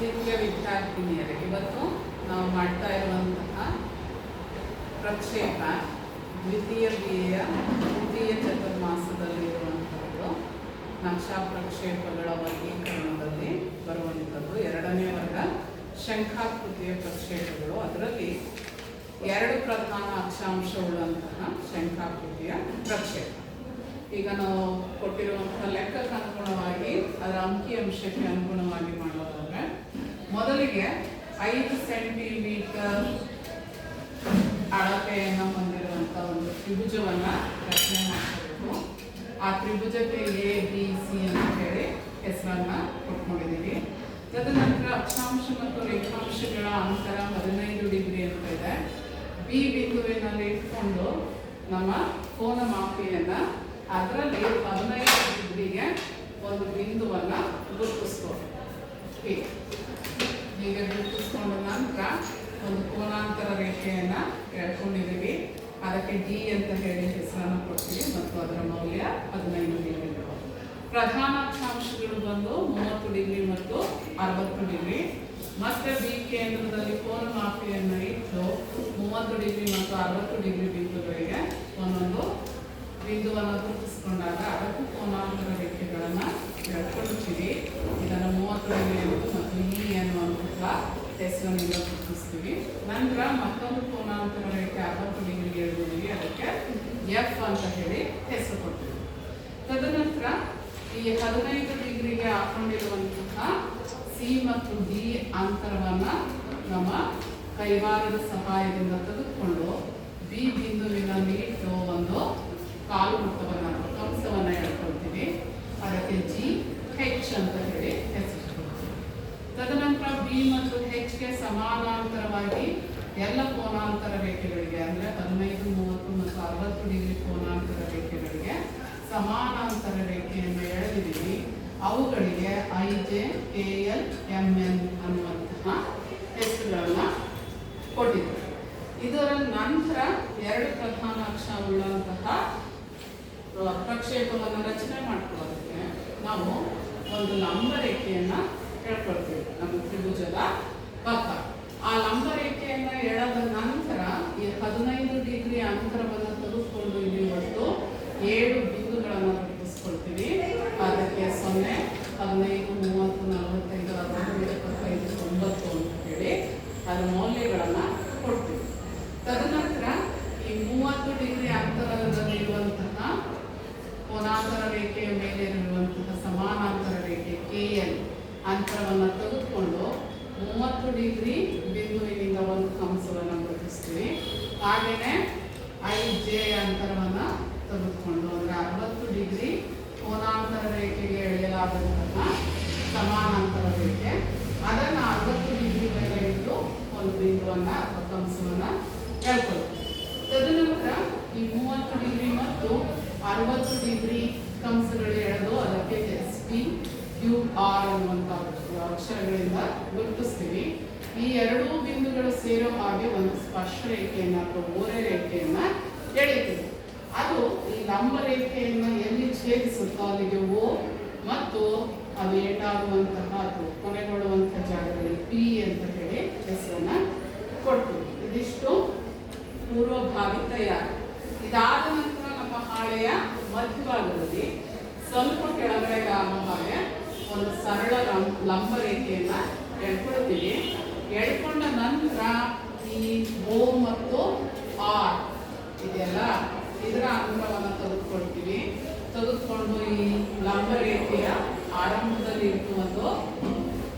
ಹಿರಿಯ ವಿದ್ಯಾರ್ಥಿನಿಯರೇ ಇವತ್ತು ನಾವು ಮಾಡ್ತಾ ಇರುವಂತಹ ಪ್ರಕ್ಷೇಪ ದ್ವಿತೀಯ ಬಿ ಎಯ ತೃತೀಯ ಚತುರ್ಮಾಸದಲ್ಲಿರುವಂಥದ್ದು ನಕ್ಷಾ ಪ್ರಕ್ಷೇಪಗಳ ವರ್ಗೀಕರಣದಲ್ಲಿ ಬರುವಂಥದ್ದು ಎರಡನೇ ವರ್ಗ, ಶಂಖಾಕೃತಿಯ ಪ್ರಕ್ಷೇಪಗಳು. ಅದರಲ್ಲಿ ಎರಡು ಪ್ರಧಾನ ಅಕ್ಷಾಂಶವುಳ್ಳಂತಹ ಶಂಖಾಕೃತಿಯ ಪ್ರಕ್ಷೇಪ. ಈಗ ನಾವು ಕೊಟ್ಟಿರುವಂತಹ ಲೆಕ್ಕಕ್ಕೆ ಅನುಗುಣವಾಗಿ ಅದರ ಅಂಕಿ ಅಂಶಕ್ಕೆ ಅನುಗುಣವಾಗಿ ಮಾಡೋದಾದ್ರೆ ಮೊದಲಿಗೆ ಐದು ಸೆಂಟಿಮೀಟರ್ ಅಳತೆಯನ್ನು ಹೊಂದಿರುವಂಥ ಒಂದು ತ್ರಿಭುಜವನ್ನು ರಚನೆ ಮಾಡಬೇಕು ಆ ತ್ರಿಭುಜಕ್ಕೆ ಎ ಬಿ ಸಿ ಅಂತ ಹೇಳಿ ಹೆಸರನ್ನ ಕೊಟ್ಕೊಂಡಿದ್ದೀವಿ. ತದನಂತರ ಅಕ್ಷಾಂಶ ಮತ್ತು ರೇಖಾಂಶಗಳ ಅಂತರ ಹದಿನೈದು ಡಿಗ್ರಿ ಅಂತ ಇದೆ. ಬಿ ಬಿಂದುವಿನಲ್ಲಿ ಇಟ್ಕೊಂಡು ನಮ್ಮ ಕೋನ ಮಾಪಿಯನ್ನ ಅದರಲ್ಲಿ ಹದಿನೈದು ಡಿಗ್ರಿಗೆ ಒಂದು ಬಿಂದುವನ್ನ ಗುರುತಿಸ್ಕೊಂಡು ಹೀಗೆ. ಹೀಗೆ ಗುರುತಿಸ್ಕೊಂಡ ನಂತರ ಒಂದು ಕೋನಾಂತರ ರೇಖೆಯನ್ನು ಎಳ್ಕೊಂಡಿದ್ದೀವಿ. ಅದಕ್ಕೆ ಡಿ ಅಂತ ಹೇಳಿ ಹೆಸರನ್ನು ಕೊಡ್ತೀವಿ ಮತ್ತು ಅದರ ಮೌಲ್ಯ ಹದಿನೈದು ಡಿಗ್ರಿ. ಪ್ರಧಾನ ಅಕ್ಷಾಂಶಗಳು ಬಂದು ಮೂವತ್ತು ಡಿಗ್ರಿ ಮತ್ತು ಅರವತ್ತು ಡಿಗ್ರಿ. ಮತ್ತೆ ಬಿ ಕೇಂದ್ರದಲ್ಲಿ ಕೋನ ಮಾಫಿಯನ್ನು ಇಟ್ಟು ಮೂವತ್ತು ಡಿಗ್ರಿ ಮತ್ತು ಅರವತ್ತು ಡಿಗ್ರಿ ಬಿಂದುಗಳಿಗೆ ಒಂದೊಂದು ಬಿಂದುವನ್ನು ಗುರುತಿಸ್ಕೊಂಡಾಗ ಅದಕ್ಕೂ ಕೋನಾಂತರ ರೇಖೆಗಳನ್ನು ಎಳ್ಕೊಳ್ತೀವಿ ಇದನ್ನು ಮೂವತ್ತು ಡಿಗ್ರಿ ಅನ್ನೋದು ಮತ್ತು ಇ ಅನ್ನುವಂತಹ ಹೆಸರಿನಿಂದ ಗುರುತಿಸ್ತೀವಿ ನಂತರ ಮತ್ತೊಂದು ಕೋನಾಂತರ ರೇಖೆ ಅರವತ್ತು ಡಿಗ್ರಿಗೆ ಎಳೆದಿದ್ದೀವಿ ಅದಕ್ಕೆ ಎಫ್ ಅಂತ ಹೇಳಿ ಹೆಸರು ಕೊಡ್ತೀವಿ ತದನಂತರ ಈ ಹದಿನೈದು ಡಿಗ್ರಿಗೆ ಹಾಕೊಂಡಿರುವಂತಹ ಸಿ ಮತ್ತು ಡಿ ಅಂತರವನ್ನ ನಮ್ಮ ಕೈವಾರದ ಸಹಾಯದಿಂದ ತೆಗೆದುಕೊಂಡು ಬಿ ಬಿಂದುವಿನಲ್ಲಿ ಇಟ್ಟು ಒಂದು ಕಾಲು ಮುಖವನ್ನು ಕಂಸವನ್ನು ಹೇಳ್ಕೊಳ್ತೀವಿ ಅದಕ್ಕೆ ಜಿ, ಹೆಚ್ ಅಂತ ಹೇಳಿ ಹೆಸರಿಸ್ಕೊಳ್ತೀವಿ. ತದನಂತರ ಬಿ ಮತ್ತು ಹೆಚ್ಗೆ ಸಮಾನಾಂತರವಾಗಿ ಎಲ್ಲ ಕೋನಾಂತರ ರೇಖೆಗಳಿಗೆ, ಅಂದರೆ ಹದಿನೈದು, ಮೂವತ್ತು ಮತ್ತು ಅರವತ್ತು ಡಿಗ್ರಿ ಕೋನಾಂತರ ರೇಖೆಗಳಿಗೆ ಸಮಾನಾಂತರ ರೇಖೆಯನ್ನು ಎಳೆದಿದ್ದೀವಿ. ಅವುಗಳಿಗೆ I J K L M N ಅನ್ನುವಂತಹ ಹೆಸರುಗಳನ್ನ ಕೊಟ್ಟಿದ್ದಾರೆ. ಇದರ ನಂತರ ಎರಡು ಪ್ರಧಾನ ಅಕ್ಷ ಉಳ್ಳಂತಹ ಪ್ರಕ್ಷೇಪವನ್ನು ರಚನೆ ಮಾಡ್ಕೊಳ್ಳೋದಕ್ಕೆ ನಾವು ಒಂದು ಲಂಬ ರೇಖೆಯನ್ನು ಹೇಳ್ಕೊಳ್ತೀವಿ. ನಮ್ಮ ತ್ರಿಭುಜದ ಪಕ್ಕ. ಆ ಲಂಬ ರೇಖೆಯನ್ನು ಎಳೆದ ನಂತರ ಈ ಹದಿನೈದು ಡಿಗ್ರಿ ಅಂತರವನ್ನು ತೆಗೆದುಕೊಂಡು ಇಲ್ಲಿ ಒಟ್ಟು ಏಳು ಸೊನ್ನೆ ಹದಿನೈದು ಮೂವತ್ತು, ನಲವತ್ತೈದು ಅರವತ್ತು ಎಪ್ಪತ್ತೈದು, ತೊಂಬತ್ತು ಅಂತ ಹೇಳಿ ಅದರ ಮೌಲ್ಯಗಳನ್ನು ಕೊಡ್ತೀವಿ. ತದನಂತರ ಈ ಮೂವತ್ತು ಡಿಗ್ರಿ ಅಂತರದಲ್ಲಿರುವಂತಹ ಕೋನಾಂತರ ರೇಖೆಯ ಮೇಲೆ ಇರುವಂತಹ ಸಮಾನಾಂತರ ರೇಖೆ ಕೆ ಎಲ್ ಅಂತರವನ್ನು ತೆಗೆದುಕೊಂಡು ಮೂವತ್ತು ಡಿಗ್ರಿ ಬಿಂದುವಿನಿಂದ ಒಂದು ಕಂಸವನ್ನು ಗುರುತಿಸ್ತೀವಿ. ಹಾಗೆಯೇ ಐ ಜೆ ಅಂತರವನ್ನು ತೆಗೆದುಕೊಂಡು ಅಂದರೆ ಅರವತ್ತು ಡಿಗ್ರಿ ಕೋನಾಂತರ ರೇಖೆಗೆ ಎಳೆಯಲಾದಂತಹ ಸಮಾನಾಂತರ ರೇಖೆ. ಅದನ್ನು ಅರವತ್ತು ಡಿಗ್ರಿ ಮೇಲೆ ಇಟ್ಟು ಒಂದು ಬಿಂದುವನ್ನು ಅಥವಾ ಕಂಸವನ್ನು ಹೇಳ್ಕೊಳ್ತೀವಿ ತದನಂತರ ಈ ಮೂವತ್ತು ಡಿಗ್ರಿ ಮತ್ತು ಅರವತ್ತು ಡಿಗ್ರಿ ಕಂಸಗಳು ಎಳೆದು ಅದಕ್ಕೆ ಎಸ್ ಪಿ ಯು ಆರ್ ಅನ್ನುವಂಥ ಅಕ್ಷರಗಳಿಂದ ಗುರುತಿಸ್ತೀವಿ. ಈ ಎರಡೂ ಬಿಂದುಗಳು ಸೇರೋ ಹಾಗೆ ಒಂದು ಸ್ಪರ್ಶ ರೇಖೆಯನ್ನು ಅಥವಾ ಓರೆ ರೇಖೆಯನ್ನ ಎಳಿತೀವಿ ಅದು ಲಂಬ ರೇಖೆಯನ್ನು ಎಲ್ಲಿ ಛೇದಿಸುತ್ತೋ ಅಲ್ಲಿಗೆ ಓ ಮತ್ತು ಅದು ಏಟಾಗುವಂತಹ ಅಥವಾ ಕೊನೆಗೊಳ್ಳುವಂತಹ ಜಾಗದಲ್ಲಿ ಪಿ ಅಂತ ಹೇಳಿ ಹೆಸರನ್ನ ಕೊಡ್ತೀವಿ. ಇದಿಷ್ಟು ಪೂರ್ವಭಾವಿ ತಯಾರಿ ಇದಾದ ನಂತರ ನಮ್ಮ ಹಾಳೆಯ ಮಧ್ಯಭಾಗದಲ್ಲಿ ಸ್ವಲ್ಪ ಕೆಳಗಡೆ ಹಾಗೆ ಒಂದು ಸರಳ ಲಂಬ ರೇಖೆಯನ್ನ ಎಳ್ಕೊಳ್ತೀವಿ. ಎಳ್ಕೊಂಡ ನಂತರ ಈ ಓ ಮತ್ತು ಆರ್ ಇದೆಯಲ್ಲ ಇದರ ಅಂತರವನ್ನು ತೆಗೆದುಕೊಳ್ತೀವಿ. ತೆಗೆದುಕೊಂಡು ಈ ಲಂಬ ರೇಖೆಯ ಆರಂಭದಲ್ಲಿ ಒಂದು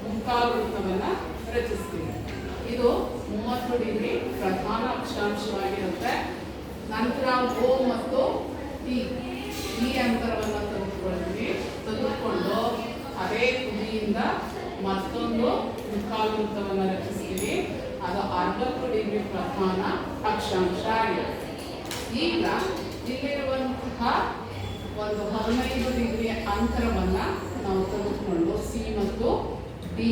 ಮುಕ್ಕಾವೃತ್ತವನ್ನು ರಚಿಸ್ತೀವಿ. ಇದು ಮೂವತ್ತು ಡಿಗ್ರಿ ಪ್ರಧಾನ ಅಕ್ಷಾಂಶವಾಗಿರುತ್ತೆ. ನಂತರ ಓ ಮತ್ತು ಟಿ. ಈ ಅಂತರವನ್ನು ತೆಗೆದುಕೊಳ್ತೀವಿ. ತೆಗೆದುಕೊಂಡು ಅದೇ ತುದಿಯಿಂದ ಮತ್ತೊಂದು ಮುಖಾವೃತ್ತವನ್ನು ರಚಿಸ್ತೀವಿ. ಅದು ಅರವತ್ತು ಡಿಗ್ರಿ ಪ್ರಧಾನ ಅಕ್ಷಾಂಶ ಆಗಿರುತ್ತೆ. ಈಗ ಇಲ್ಲಿರುವಂತಹ ಒಂದು ಹದಿನೈದು ಡಿಗ್ರಿ ಅಂತರವನ್ನು ನಾವು ತೆಗೆದುಕೊಂಡು ಸಿ ಮತ್ತು ಡಿ.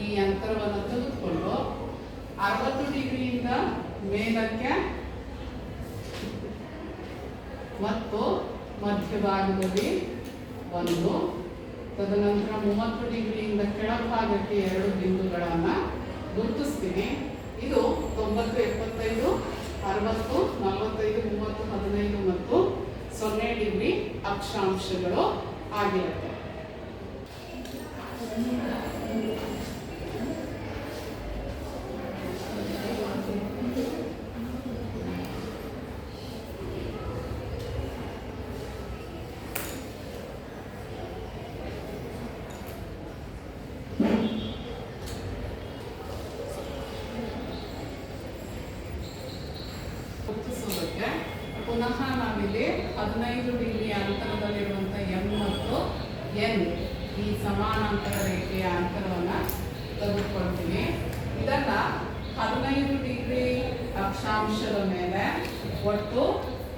ಈ ಅಂತರವನ್ನು ತೆಗೆದುಕೊಂಡು ಅರವತ್ತು ಡಿಗ್ರಿಯಿಂದ ಮೇಲಕ್ಕೆ ಮತ್ತು ಮಧ್ಯಭಾಗದಲ್ಲಿ ಒಂದು, ತದನಂತರ ಮೂವತ್ತು ಡಿಗ್ರಿಯಿಂದ ಕೆಳಭಾಗಕ್ಕೆ ಎರಡು ಬಿಂದುಗಳನ್ನು ಗುರುತಿಸ್ತೀನಿ. ಇದು ತೊಂಬತ್ತು ಎಪ್ಪತ್ತೈದು ಅರವತ್ತು ನಲವತ್ತೈದು ಮೂವತ್ತು ಹದಿನೈದು ಮತ್ತು ಸೊನ್ನೆ ಡಿಗ್ರಿ ಅಕ್ಷಾಂಶಗಳು ಆಗಿರುತ್ತೆ ಗುರುತಿಸೋದಕ್ಕೆ ಪುನಃ ನಾವಿಲ್ಲಿ ಹದಿನೈದು ಡಿಗ್ರಿ ಅಂತರದಲ್ಲಿರುವಂಥ ಎಂ ಮತ್ತು ಎನ್ ಈ ಸಮಾನಾಂತರ ರೇಖೆಯ ಅಂತರವನ್ನು ತೆಗೆದುಕೊಳ್ತೀವಿ ಇದನ್ನ ಹದಿನೈದು ಡಿಗ್ರಿ ಅಕ್ಷಾಂಶದ ಮೇಲೆ ಒಟ್ಟು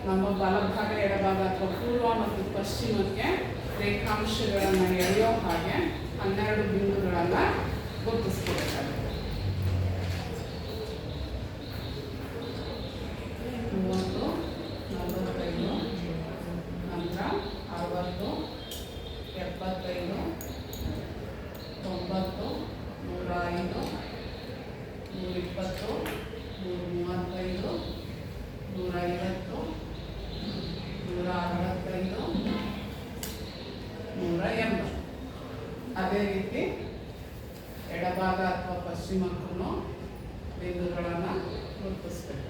ನಮ್ಮ ಬಲಭಾಗ ಎಡಭಾಗ ಅಥವಾ ಪೂರ್ವ ಮತ್ತು ಪಶ್ಚಿಮಕ್ಕೆ ರೇಖಾಂಶಗಳನ್ನು ಎಳೆಯೋ ಹಾಗೆ ಹನ್ನೆರಡು ಬಿಂದುಗಳನ್ನು ಗುರುತಿಸ್ಕೊಬೇಕಾಗುತ್ತೆ ಮೂವತ್ತು, ನಲವತ್ತೈದು, ನಂತರ ಅರವತ್ತು, ಎಪ್ಪತ್ತೈದು ಎಡಭಾಗ ಅಥವಾ ಪಶ್ಚಿಮಕ್ಕೂ ಬಿಂದುಗಳನ್ನು ಗುರುತಿಸ್ಬೇಕು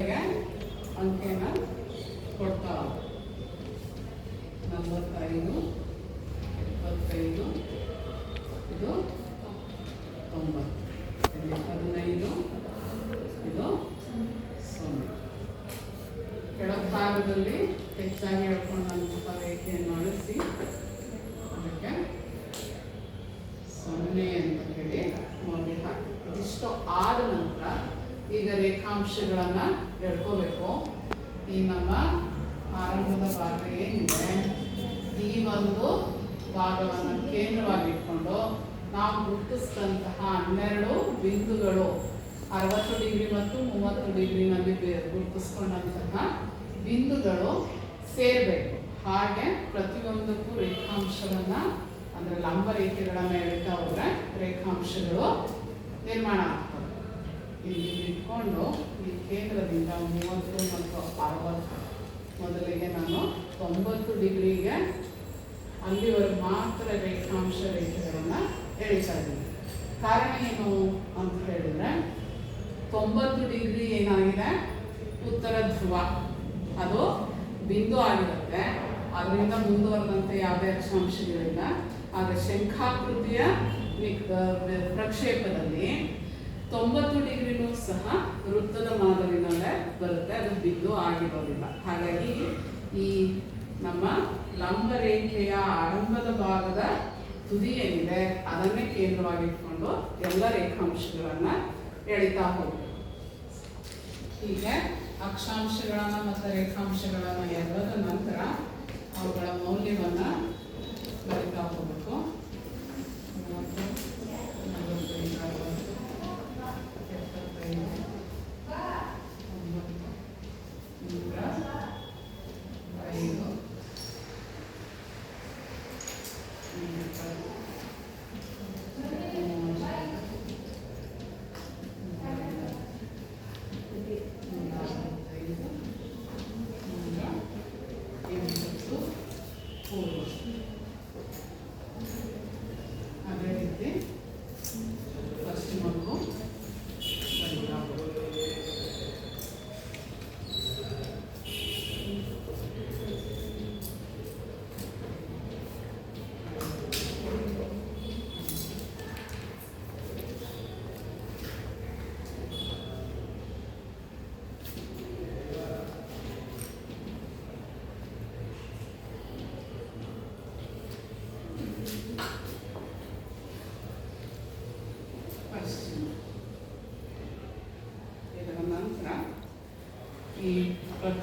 ಗೆ ಅಂಕೆನ ಕೊಡ್ತಾ ನಲವತ್ತೈದು ಇಪ್ಪತ್ತೈದು ಇದು ತೊಂಬತ್ತು ಇಲ್ಲಿ ಹದಿನೈದು ಇದು ಸೊನ್ನೆ ಕೆಳಭಾಗದಲ್ಲಿ ಹೆಚ್ಚಾಗಿ ಹೇಳ್ಕೊಂಡಂತಹ ರೇಖೆಯನ್ನು ಅಳಿಸಿ ಅದಕ್ಕೆ ಸೊನ್ನೆ ಅಂತ ಹೇಳಿ ಮೌಲ್ಯ ಹಾಕಿ ಇದಿಷ್ಟು ಆದ ನಂತರ ಈಗ ರೇಖಾಂಶಗಳನ್ನ ಎಳ್ಕೋಬೇಕು ಈ ನಮ್ಮ ಆರಂಭದ ಭಾಗ ಏನಿದೆ? ಈ ಒಂದು ಭಾಗವನ್ನು ಕೇಂದ್ರವಾಗಿ ಇಟ್ಕೊಂಡು ನಾವು ಗುರುತಿಸಿದಂತಹ ಹನ್ನೆರಡು ಬಿಂದುಗಳು, ಅರವತ್ತು ಡಿಗ್ರಿ ಮತ್ತು ಮೂವತ್ತು ಡಿಗ್ರಿನಲ್ಲಿ ಗುರುತಿಸ್ಕೊಂಡಂತಹ ಬಿಂದುಗಳು ಸೇರಬೇಕು. ಹಾಗೆ ಪ್ರತಿಯೊಂದಕ್ಕೂ ರೇಖಾಂಶವನ್ನ, ಅಂದ್ರೆ ಲಂಬ ರೇಖೆಗಳನ್ನು ಎಳಿತಾ ಹೋದ್ರೆ ರೇಖಾಂಶಗಳು ನಿರ್ಮಾಣ ಆಗ್ತವೆ. ಇಲ್ಲಿ ಇಟ್ಕೊಂಡು ಕೇಂದ್ರದಿಂದ ಮೂವತ್ತು ಮತ್ತು ಅರವತ್ತು ಮೊದಲಿಗೆ ನಾನು ತೊಂಬತ್ತು ಡಿಗ್ರಿಗೆ ಅಲ್ಲಿವರೆಗೆ ಮಾತ್ರ ರೇಖಾಂಶ ರೇಖೆಗಳನ್ನು ಎಳಿತಾ ಇದ್ದೀನಿ. ಕಾರಣ ಏನು ಅಂತ ಹೇಳಿದ್ರೆ, ತೊಂಬತ್ತು ಡಿಗ್ರಿ ಏನಾಗಿದೆ? ಉತ್ತರ ಧ್ರುವ. ಅದು ಬಿಂದು ಆಗಿರುತ್ತೆ. ಅದರಿಂದ ಮುಂದುವರೆದಂತೆ ಯಾವುದೇ ಅಕ್ಷಾಂಶಗಳಿಲ್ಲ. ಆದರೆ ಶಂಖಾಕೃತಿಯ ಪ್ರಕ್ಷೇಪದಲ್ಲಿ ತೊಂಬತ್ತು ಡಿಗ್ರಿನೂ ಸಹ ವೃತ್ತದ ಮಾದರಿನಲ್ಲೇ ಬರುತ್ತೆ, ಅದು ಬಿಂದು ಆಗಿರೋದಿಲ್ಲ ಹಾಗಾಗಿ ಈ ನಮ್ಮ ಲಂಬ ರೇಖೆಯ ಆರಂಭದ ಭಾಗದ ತುದಿ ಏನಿದೆ, ಅದನ್ನೇ ಕೇಂದ್ರವಾಗಿಟ್ಕೊಂಡು ಎಲ್ಲ ರೇಖಾಂಶಗಳನ್ನ ಎಳಿತಾ ಹೋಗ್ಬೇಕು. ಹೀಗೆ ಅಕ್ಷಾಂಶಗಳನ್ನ ಮತ್ತು ರೇಖಾಂಶಗಳನ್ನ ಎಳೆದ ನಂತರ ಅವುಗಳ ಮೌಲ್ಯವನ್ನ ಬರಿತಾ ಹೋಗ್ಬೇಕು.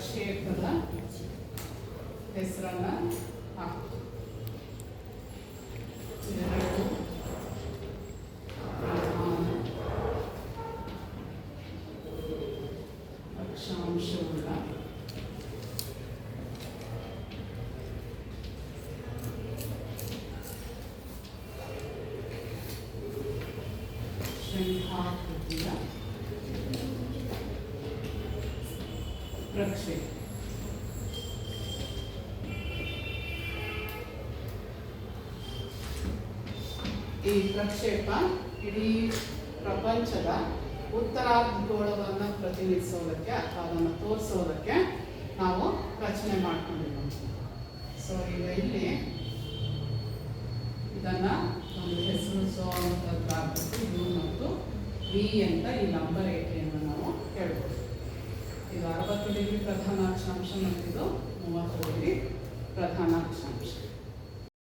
şey kadar Esra'na ha. Akşam şurada. Şimdi harf ಪ್ರಕ್ಷೇಪ ಈ ಪ್ರಕ್ಷೇಪ ಇಡೀ ಪ್ರಪಂಚದ ಉತ್ತರಾರ್ಧಗೋಳವನ್ನು ಪ್ರತಿನಿಧಿಸೋದಕ್ಕೆ ಅಥವಾ ಅದನ್ನು ತೋರಿಸೋದಕ್ಕೆ ನಾವು ರಚನೆ ಮಾಡ್ಕೊಂಡಿದ್ದೀವಿ ಸೊ ಈಗ ಇಲ್ಲಿ ಇದನ್ನು ಒಂದು ಹೆಸರು ಸೋ ಅಂತ ಯು ಮತ್ತು ವಿ ಅಂತ ಈ ನಂಬರ್ ಹೇಳ್ಬೋದು ಇದು ಅರವತ್ತು ಡಿಗ್ರಿ ಪ್ರಧಾನ ಅಕ್ಷಾಂಶ ಮತ್ತು ಇದು ಮೂವತ್ತು ಡಿಗ್ರಿ ಪ್ರಧಾನ ಅಕ್ಷಾಂಶ